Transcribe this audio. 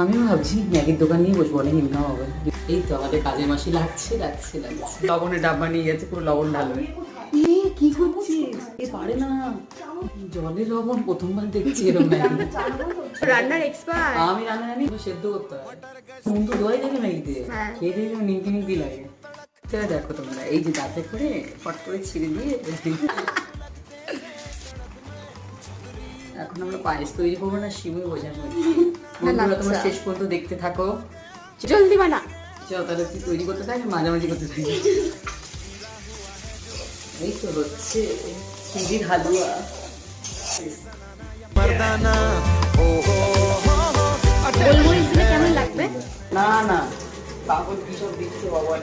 আমিও ভাবছি ম্যাগির দোকান নিয়ে বসবো অনেক ইনকাম হবে। এই তো আমাদের কাজের মাসি লাগছে লাগছে লাগছে। লবণের ডাব্বা নিয়ে গেছে পুরো লবণ ঢালবে কি করছিস? এ পারে না। জলে লবণ প্রথমবার দেখছি এরকম ম্যাগি। রান্নার এক্সপার্ট আমি রান্না জানি সেদ্ধ করতে হয়। নুন তো দোয়াই থাকে ম্যাগিতে। হ্যাঁ। খেয়ে দিয়ে নিমকি নিমকি লাগে। সেটা দেখো তোমরা এই যে দাঁতে করে ফট করে ছিঁড়ে দিয়ে এখন আমরা পায়েস তৈরি করব না শিমুই বোঝাবো বন্ধুরা তোমরা আচ্ছা। শেষ পর্যন্ত দেখতে থাকো। জলদি বানা। চলো তাহলে তুই তৈরি করতে থাক মাঝামাঝি করতে থাকি। এই তো হচ্ছে চিড়ির হালুয়া। কেমন লাগবে? না না পাগল কি সব দিচ্ছে বাবা